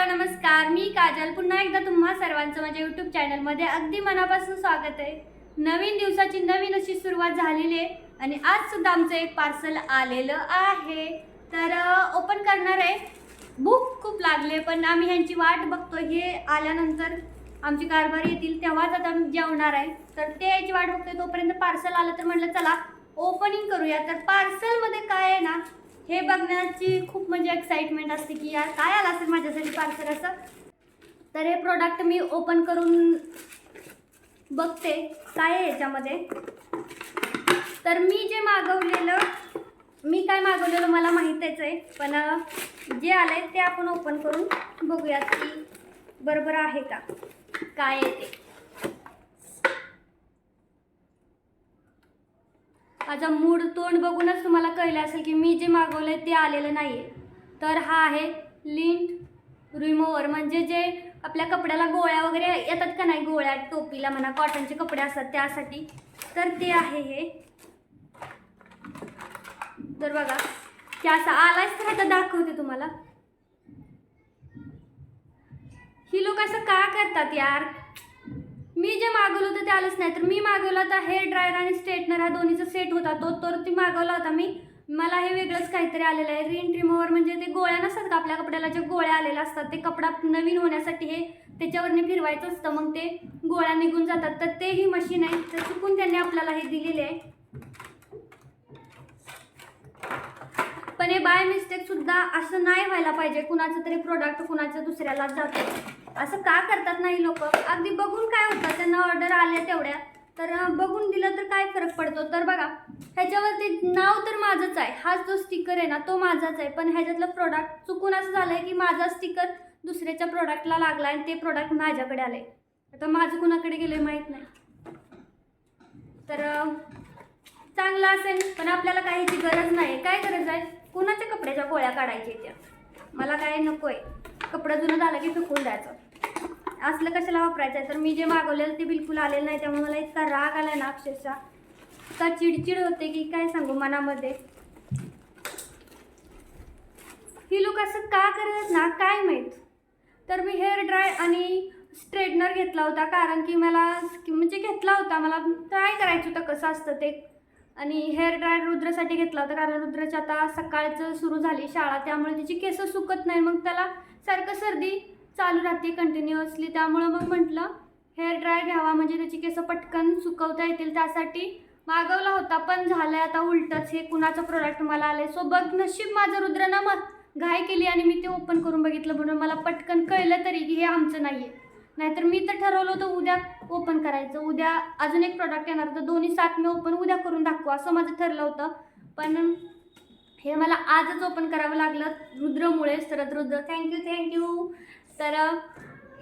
Hello नमस्कार. मी काजल. पुन्हा एकदा तुम्हा सर्वांचं माझ्या यूट्यूब चॅनलमध्ये अगदी मनापासून स्वागत आहे. नवीन दिवसाची नवीन अशी सुरुवात झालेली आहे आणि आज सुद्धा आमचं एक पार्सल आलेलं आहे. तर ओपन करणार आहे. बुक खूप लागले पण आम्ही ह्यांची वाट बघतो हे आल्यानंतर आमची कारभार येतील तेव्हाच आता आम्ही जेवणार आहे. तर ते याची वाट बघतोय. तोपर्यंत पार्सल आलं तर म्हटलं चला ओपनिंग करूया. तर पार्सलमध्ये काय आहे ना हे बघण्याची खूप म्हणजे एक्साइटमेंट असते की यार काय आलं असेल माझ्यासाठी पार्सल असं? तर हे प्रोडक्ट मी ओपन करून बघते. काय आहे याच्यामध्ये? तर मी जे मागवलेलं मी काय मागवलेलं मला माहीतच आहे. पण जे आलं आहे ते आपण ओपन करून बघूयात की बरोबर आहे का? काय आहे ते? माझा मूड तोंड बघूनच तुम्हाला कळलं असेल की मी जे मागवलं आहे ते आलेलं नाही आहे तर हा आहे लिंट रिमोवर म्हणजे जे आपल्या कपड्याला गोळ्या वगैरे येतात का नाही गोळ्या टोपीला म्हणा कॉटनचे कपडे असतात त्यासाठी. तर ते आहे हे. तर बघा की असं आलाच तर आता दाखवते तुम्हाला. ही लोक असं का करतात यार? मी जे मागवलं होतं ते आलंच नाही. तर मी मागवलं होता हेअर ड्रायर आणि स्ट्रेटनर हा दोन्हीचा सेट होता. तो तर ती मागवला होता मी. मला हे वेगळंच काहीतरी आलेलं आहे. रिन रिमोवर म्हणजे ते गोळ्या नसतात का? आपल्या कपड्याला जे गोळ्या आलेल्या असतात ते कपडा नवीन होण्यासाठी हे त्याच्यावरने फिरवायचं असतं. मग ते गोळ्या निघून जातात. तर ते ही मशीन आहे. तर चुकून त्यांनी आपल्याला हे दिलेले आहे. पण हे बाय मिस्टेक सुद्धा असं नाही व्हायला पाहिजे. कुणाचं तरी प्रोडक्ट कुणाच्या दुसऱ्याला जातं. असं का करतात नाही लोक? अगदी बघून काय होतं? त्यांना ऑर्डर आल्या तेवढ्या. तर बघून दिलं तर काय फरक पडतो? तर बघा ह्याच्यावरती नाव तर माझंच आहे. हाच जो स्टिकर आहे ना तो माझाच आहे. पण ह्याच्यातलं प्रोडक्ट चुकून असं झालं आहे की माझा स्टिकर दुसऱ्याच्या प्रोडक्टला लागला आणि ते प्रोडक्ट माझ्याकडे आले आता माझं कुणाकडे गेले माहीत नाही. तर चांगलं असेल पण आपल्याला काहीची गरज नाही काय गरज आहे? कुणाच्या कपड्याच्या गोळ्या काढायच्या त्या? मला काय नको आहे कपडं जुनं झालं की फेकून द्यायचं असलं कशाला वापरायचं? आहे तर मी जे मागवलेलं ते बिलकुल आलेलं नाही. त्यामुळे मला इतका राग आला ना अक्षरशः. इतका चिडचिड होते की काय सांगू मनामध्ये? ही लोक असं का करत ना? काय माहीत? तर मी हेअर ड्राय आणि स्ट्रेटनर घेतला होता. कारण की मला म्हणजे घेतला होता. मला ट्राय करायचं होतं कसं असतं ते. आणि हेअर ड्रायर रुद्रासाठी घेतला होता कारण रुद्राची आता सकाळचं सुरू झाली शाळा त्यामुळे त्याची केस सुकत नाही. मग त्याला सारखं सर्दी चालू राहते कंटिन्युअसली त्यामुळं मग म्हटलं हेअर ड्रायर घ्यावा म्हणजे त्याची केस पटकन सुकवता येतील. त्यासाठी मागवला होता पण झालं आता उलटंच. हे कुणाचं प्रोडक्ट मला आलं आहे सो बघ नशीब माझं रुद्रानं मग. घाय केली आणि मी ते ओपन करून बघितलं. म्हणून मला पटकन कळलं तरी की हे आमचं नाही आहे नाहीतर मी तर ठरवलं होतं उद्या ओपन करायचं. उद्या अजून एक प्रोडक्ट येणार होतं. दोन्ही सात मी ओपन उद्या करून दाखवू असं माझं ठरलं होतं. पण हे मला आजच ओपन करावं लागलं रुद्रमुळे Sharad Rudra thank you thank you तर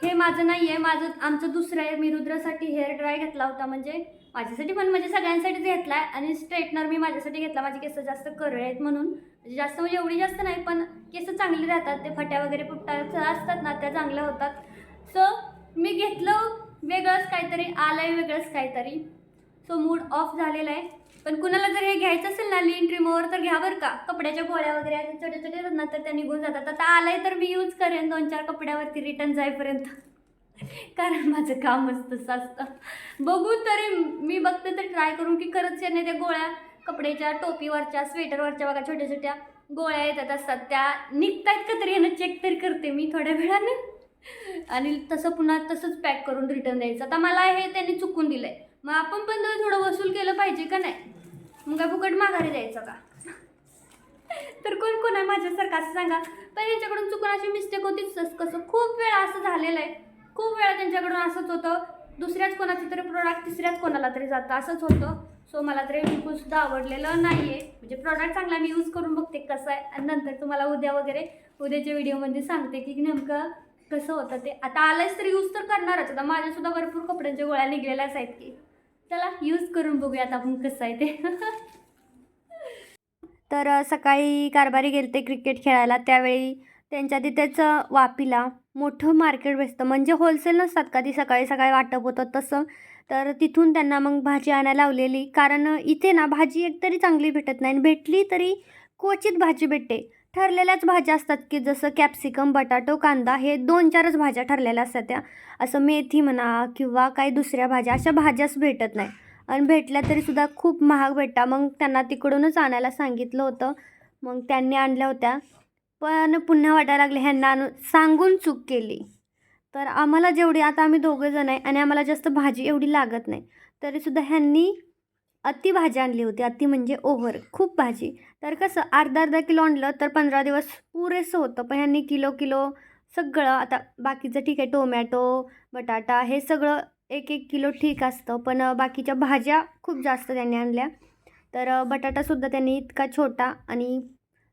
हे माझं नाही आहे माझं आमचं दुसरं आहे. मी रुद्रासाठी हेअर ड्राय घेतला होता. म्हणजे माझ्यासाठी पण म्हणजे सगळ्यांसाठीच घेतला आहे आणि स्ट्रेटनर मी माझ्यासाठी घेतला. माझे केस जास्त करळे आहेत म्हणून. म्हणजे जास्त म्हणजे एवढी जास्त नाही पण केस चांगले राहतात. ते फट्या वगैरे फुटतात असतात ना त्या चांगल्या होतात. सो मी घेतलं वेगळंच काहीतरी आलं आहे वेगळंच काहीतरी. सो मूड ऑफ झालेला आहे. पण कुणाला जर हे घ्यायचं असेल ना लिन रिमोवर तर घ्या बरं का. कपड्याच्या गोळ्या वगैरे असे छोटे छोटे आहेत ना तर त्या निघून जातात. आता आलं आहे तर मी यूज करेन दोन चार कपड्यावरती रिटर्न जाईपर्यंत. कारण माझं कामच तसं असतं बघू तरी मी बघते तर ट्राय करून की खरंच याने त्या गोळ्या कपड्याच्या टोपीवरच्या स्वेटरवरच्या बघा छोट्या छोट्या गोळ्या येतात असतात. त्या निघतायत का तरी यांना चेक तरी करते मी थोड्या वेळानं. आणि तसं पुन्हा तसंच पॅक करून रिटर्न द्यायचं. आता मला हे त्यांनी चुकून दिलं आहे मग आपण पण तर थोडं वसूल केलं पाहिजे का नाही? मग काय फुकट माघारी द्यायचं का? तर कोण कोण आहे माझ्यासारखं असं सांगा. पण यांच्याकडून चुकून अशी मिस्टेक होतीच तस- कसं खूप वेळा असं झालेलं आहे. खूप वेळा त्यांच्याकडून असंच होतं. दुसऱ्याच कोणाचं तरी प्रोडक्ट तिसऱ्याच कोणाला तरी जातं. असंच होतं. सो मला तरी बिलकुलसुद्धा आवडलेलं नाही आहे म्हणजे प्रॉडक्ट चांगला मी यूज करून बघते कसं आहे. आणि नंतर तुम्हाला उद्या वगैरे उद्याच्या व्हिडिओमध्ये सांगते की नेमकं कसं होतं ते? आता आलंच तर यूज तर करणारच. आता माझ्यासुद्धा भरपूर कपड्यांच्या गोळ्या निघलेल्याच आहेत की. चला यूज करून बघूयात आपण कसं आहे ते. तर सकाळी कारभारी गेले ते क्रिकेट खेळायला. त्यावेळी त्यांच्या तिथेच वापीला मोठं मार्केट बसतं. म्हणजे होलसेल नसतात का? ती सकाळी सकाळी वाटप होतं तसं. तर तिथून त्यांना मग भाजी आणायला लावलेली. कारण इथे ना भाजी एकतरी चांगली भेटत नाही. आणि भेटली तरी क्वचित भाजी भेटते. ठरलेल्याच भाज्या असतात की जसं कॅप्सिकम बटाटो कांदा हे दोन चारच भाज्या ठरलेल्या असतात त्या. असं मेथी म्हणा किंवा काही दुसऱ्या भाज्या अशा भाज्याच भेटत नाही. आणि भेटल्या तरीसुद्धा खूप महाग भेटता मग त्यांना तिकडूनच आणायला सांगितलं होतं. मग त्यांनी आणल्या होत्या. पण पुन्हा वाटायला लागले ह्यांना आणून सांगून चूक केली. तर आम्हाला जेवढी आता आम्ही दोघं जण आहे आणि आम्हाला जास्त भाजी एवढी लागत नाही. तरीसुद्धा ह्यांनी अति भाजी आणली होती. अति म्हणजे ओव्हर खूप भाजी. तर कसं अर्धा अर्धा किलो आणलं तर पंधरा दिवस पुरेसं होतं. पण ह्यांनी किलो किलो सगळं आता बाकीचं ठीक आहे टोमॅटो बटाटा हे सगळं एक एक किलो ठीक असतं. पण बाकीच्या भाज्या खूप जास्त त्यांनी आणल्या. तर बटाटासुद्धा त्यांनी इतका छोटा आणि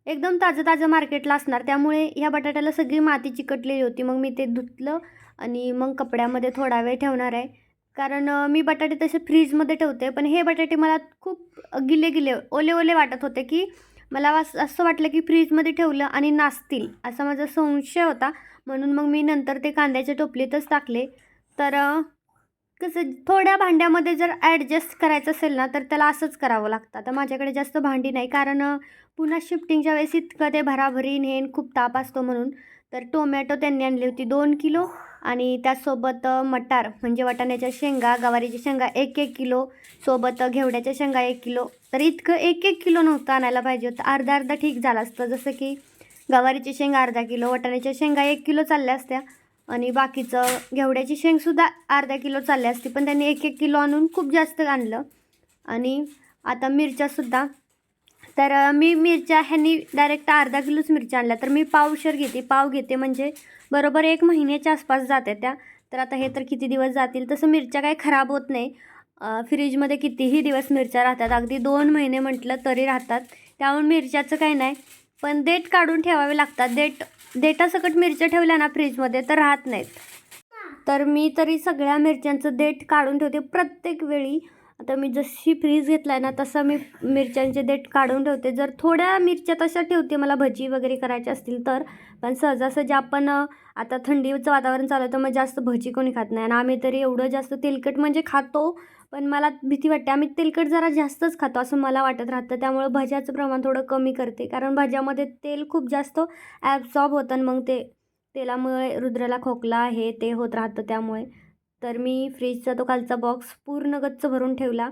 एकदम ताजं ताजं मार्केटला असणार. त्यामुळे ह्या बटाट्याला सगळी माती चिकटलेली होती. मग मी ते धुतलं आणि मग कपड्यामध्ये थोडा वेळ ठेवणार आहे. कारण मी बटाटे तसे फ्रीजमध्ये ठेवते पण हे बटाटे मला खूप गिले गिले ओले ओले वाटत होते की मला असं असं वाटलं की फ्रीजमध्ये ठेवलं आणि नाचतील असा माझा संशय होता. म्हणून मग मी नंतर ते कांद्याच्या टोपलीतच टाकले. तर कसं थोड्या भांड्यामध्ये जर ॲडजस्ट करायचं असेल ना तर त्याला असंच करावं लागतं. तर माझ्याकडे जास्त भांडी नाही कारण पुन्हा शिफ्टिंगच्या वेळेस इतकं ते भराभरी नेन खूप ताप असतो म्हणून. तर टोमॅटो त्यांनी आणली होती दोन किलो. आणि त्यासोबत मटार म्हणजे वाटाण्याच्या शेंगा गवारीच्या शेंगा एक एक किलो. सोबत घेवड्याच्या शेंगा एक किलो. तर इतकं एक एक किलो नव्हतं आणायला पाहिजे होतं. अर्धा अर्धा ठीक झालं असतं. जसं की गवारीची शेंगा अर्धा किलो वाटाण्याच्या शेंगा एक किलो चालल्या असत्या. आणि बाकीचं घेवड्याची शेंगसुद्धा अर्धा किलो चालली असती. पण त्यांनी एक एक किलो आणून खूप जास्त आणलं. आणि आता मिरच्यासुद्धा तर मी मिरच्या ह्यांनी डायरेक्ट अर्धा किलोच मिरच्या आणल्या. तर मी पावशर घेते. पाव घेते म्हणजे बरोबर एक महिन्याच्या आसपास जाते त्या. तर आता हे तर किती दिवस जातील? तसं मिरच्या काही खराब होत नाही. फ्रीजमध्ये कितीही दिवस मिरच्या राहतात. अगदी दोन महिने म्हटलं तरी राहतात. त्यामुळे मिरच्याचं काही नाही. पण देठ काढून ठेवावे लागतात. देठ देठासकट मिरच्या ठेवल्या ना फ्रीजमध्ये तर राहत नाहीत. तर मी तरी सगळ्या मिरच्यांचं देठ काढून ठेवते. प्रत्येक वेळी आता मी जशी फ्रीज घेतला आहे ना तसं मी मिरच्यांचे देठ काढून ठेवते. जर थोड्या मिरच्या तशा ठेवते मला भजी वगैरे करायची असतील तर. पण सहजासहजी आपण आता थंडीचं वातावरण चालू आहे तर मग जास्त भजी कोणी खात नाही. आणि आम्ही तरी एवढं जास्त तेलकट म्हणजे खातो पण मला भीती वाटते. आम्ही तेलकट जरा जास्तच खातो असं मला वाटत राहतं. त्यामुळे भज्याचं प्रमाण थोडं कमी करते. कारण भाज्यामध्ये तेल खूप जास्त ॲब्सॉर्ब होतं आणि मग ते तेलामुळे रुद्राला खोकला हे ते होत राहतं त्यामुळे. तर मी फ्रीजचा तो खालचा बॉक्स पूर्ण गच्च भरून ठेवला.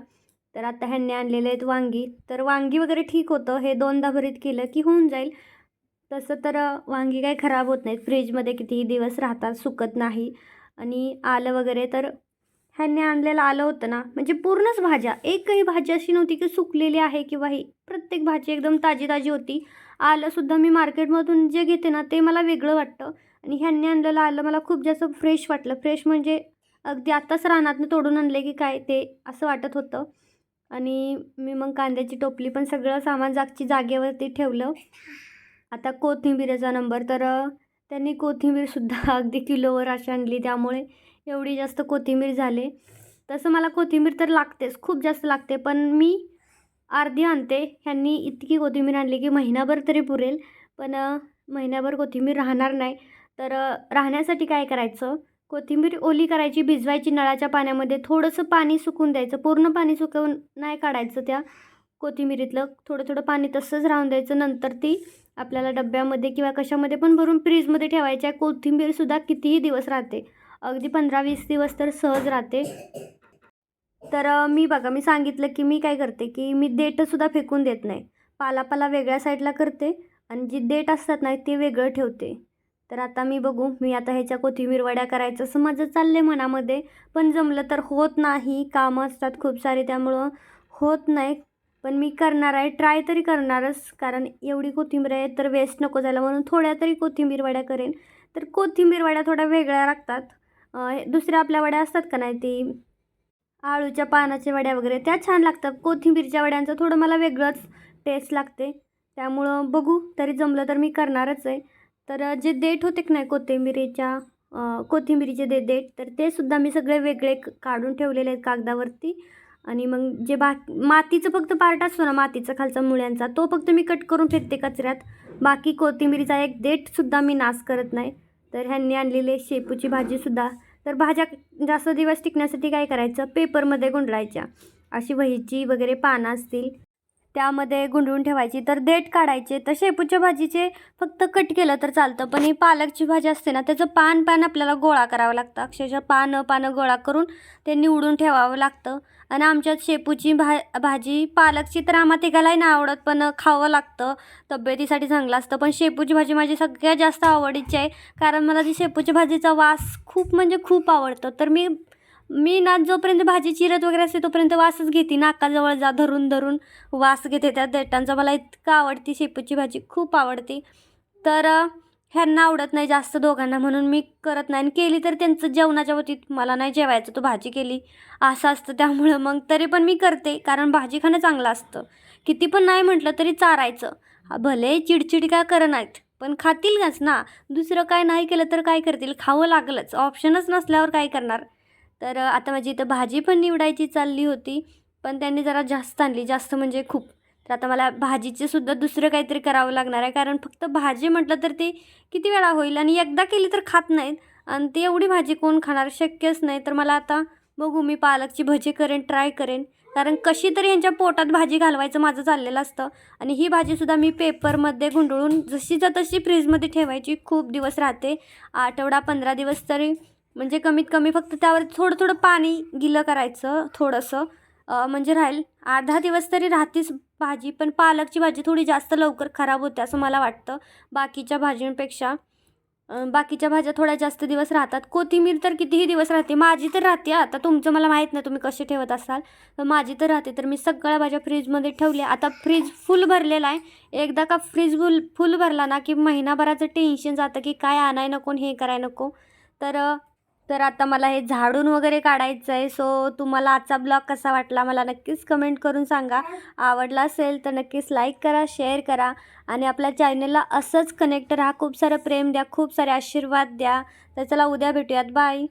तर आता ह्यांनी आणलेले आहेत वांगी. तर वांगी वगैरे ठीक होतं. हे दोनदा भरीत केलं की होऊन जाईल. तसं तर वांगी काही खराब होत नाहीत. फ्रीजमध्ये कितीही दिवस राहतात सुकत नाही. आणि आलं वगैरे तर ह्यांनी आणलेलं आलं होतं ना. म्हणजे पूर्णच भाज्या. एकही भाजी अशी नव्हती की सुकलेली आहे किंवा ही प्रत्येक भाजी एकदम ताजी ताजी होती आलंसुद्धा मी मार्केटमधून जे घेते ना ते मला वेगळं वाटतं. आणि ह्यांनी आणलेलं आलं मला खूप जास्त फ्रेश वाटलं. फ्रेश म्हणजे अगदी आत्ताच रानातनं तोडून आणले की काय ते असं वाटत होतं. आणि मी मग कांद्याची टोपली पण सगळं सामान जागची जागेवरती ठेवलं. आता कोथिंबीरचा नंबर तर त्यांनी कोथिंबीरसुद्धा अगदी किलोवर अशी आणली त्यामुळे एवढी जास्त कोथिंबीर झाले. तसं मला कोथिंबीर तर लागतेच खूप जास्त लागते पण मी अर्धी आणते. ह्यांनी इतकी कोथिंबीर आणली की महिनाभर तरी पुरेल. पण महिनाभर कोथिंबीर राहणार नाही. तर राहण्यासाठी काय करायचं? कोथिंबीर ओली करायची भिजवायची नळाच्या पाण्यामध्ये. थोडंसं पाणी सुकून द्यायचं. पूर्ण पाणी सुकवून नाही काढायचं त्या कोथिंबीरीतलं. थोडं थोडं पाणी तसंच राहून द्यायचं. नंतर ती आपल्याला डब्यामध्ये किंवा कशामध्ये पण भरून फ्रीजमध्ये ठेवायची आहे. कोथिंबीरसुद्धा कितीही दिवस राहते. अगदी पंधरा वीस दिवस तर सहज राहते. तर मी बघा मी सांगितलं की मी काय करते की मी देठसुद्धा फेकून देत नाही. पालापाला वेगळ्या साईडला करते आणि जी देठ असतात ना ते वेगळं ठेवते. तर आता मी बघू मी आता ह्याच्या कोथिंबीर वड्या करायचं. असं माझं चाललं आहे मनामध्ये पण जमलं तर होत नाही. कामं असतात खूप सारे त्यामुळं होत नाही. पण मी करणार आहे ट्राय तरी करणारच कारण एवढी कोथिंबीर आहे तर वेस्ट नको झाला. म्हणून थोड्या तरी कोथिंबीर वड्या करेन. तर कोथिंबीर वड्या थोड्या वेगळ्या लागतात. दुसऱ्या आपल्या वड्या असतात का नाही ती आळूच्या पानाच्या वड्या वगैरे त्या छान लागतात. कोथिंबीरच्या वड्यांचं थोडं मला वेगळंच टेस्ट लागते. त्यामुळं बघू तरी जमलं तर मी करणारच आहे. तर जे देठ होते की नाही कोथिंबिरीच्या कोथिंबीरीचे कोथिंबिरीचे दे देठ तर ते सुद्धा मी सगळे वेगळे काढून ठेवलेले आहेत कागदावरती. आणि मग जे बा मातीचं फक्त पार्ट असतो ना मातीचा खालचा मुळ्यांचा तो फक्त मी कट करून फेकते कचऱ्यात. बाकी कोथिंबिरीचा एक देठसुद्धा मी नाश करत नाही. तर ह्यांनी आणलेले शेपूची भाजीसुद्धा तर भाज्या जास्त दिवस टिकण्यासाठी काय करायचं? पेपरमध्ये गुंडळायच्या. अशी वहीची वगैरे पानं असतील. त्यामध्ये गुंडळून ठेवायची तर देठ काढायचे तर शेपूच्या भाजीचे फक्त कट केलं तर चालतं पण ही पालकची भाजी असते ना त्याचं पान पान आपल्याला गोळा करावं लागतं. अक्षरशः पानं पानं गोळा करून ते निवडून ठेवावं लागतं. आणि आमच्यात शेपूची भा भाजी पालकची तर आम्हा तिघालाही नाही आवडत पण खावं लागतं. तब्येतीसाठी चांगलं असतं पण शेपूची भाजी माझी सगळ्यात जास्त आवडीची आहे. कारण मला ती शेपूच्या भाजीचा वास खूप म्हणजे खूप आवडतो. तर मी मी ना जोपर्यंत भाजी चिरत वगैरे असते तोपर्यंत वासच घेते. नाकाजवळ जा धरून धरून वास घेते त्या देटांचा मला इतका आवडती शेपूची भाजी खूप आवडते. तर ह्यांना आवडत नाही जास्त दोघांना म्हणून मी करत नाही. आणि केली तर त्यांचं जेवणाच्या बाबतीत मला नाही जेवायचं. तो भाजी केली असं असतं त्यामुळं. मग तरी पण मी करते कारण भाजी खाणं चांगलं असतं. किती पण नाही म्हटलं तरी चारायचं. भले चिडचिड काय करत नाहीत पण खातीलच ना. दुसरं काय नाही केलं तर काय करतील? खावं लागलंच. ऑप्शनच नसल्यावर काय करणार? तर आता माझी इथं भाजी पण निवडायची चालली होती पण त्यांनी जरा जास्त आणली. जास्त म्हणजे खूप. तर आता मला भाजीचे सुद्धा दुसरं काहीतरी करावं लागणार आहे कारण फक्त भाजी म्हटलं तर ती किती वेळा होईल आणि एकदा केली तर खात नाहीत. आणि ती एवढी भाजी कोण खाणार शक्यच नाही. तर मला आता बघू मी पालकची भजी करेन ट्राय करेन. कारण कशी तरी यांच्या पोटात भाजी घालवायचं माझं चाललेलं असतं आणि ही भाजीसुद्धा मी पेपरमध्ये गुंडळून जशीच्या तशी फ्रीजमध्ये ठेवायची. खूप दिवस राहते. आठवडा पंधरा दिवस तरी म्हणजे कमीत कमी फक्त त्यावर थोडं थोडं पाणी गिलं करायचं थोडंसं. म्हणजे राहील आठ दहा दिवस तरी राहतेच भाजी पण पालकची भाजी थोडी जास्त लवकर खराब होते असं मला वाटतं. बाकीच्या भाजींपेक्षा बाकीच्या भाज्या थोड्या जास्त दिवस राहतात. कोथिंबीर तर कितीही दिवस राहते. माझी तर राहते आता तुमचं मला माहीत नाही तुम्ही कसे ठेवत असाल. तर माझी तर राहते तर मी सगळ्या भाज्या फ्रीजमध्ये ठेवल्या. आता फ्रीज फुल भरलेला आहे. एकदा का फ्रीज फुल फुल भरला ना की महिनाभराचं टेन्शन जातं की काय आणाय नको हे कराय नको. तर तर आता मला हे झाडून वगैरे काढायचं आहे सो तुम्हाला आजचा ब्लॉग कसा वाटला मला नक्कीच कमेंट करून सांगा. आवडला असेल तर नक्कीच लाईक करा शेअर करा आणि आपल्या चॅनलला असंच कनेक्ट राहा. खूप सारं प्रेम द्या खूप सारे आशीर्वाद द्या. तर चला उद्या भेटूयात. बाय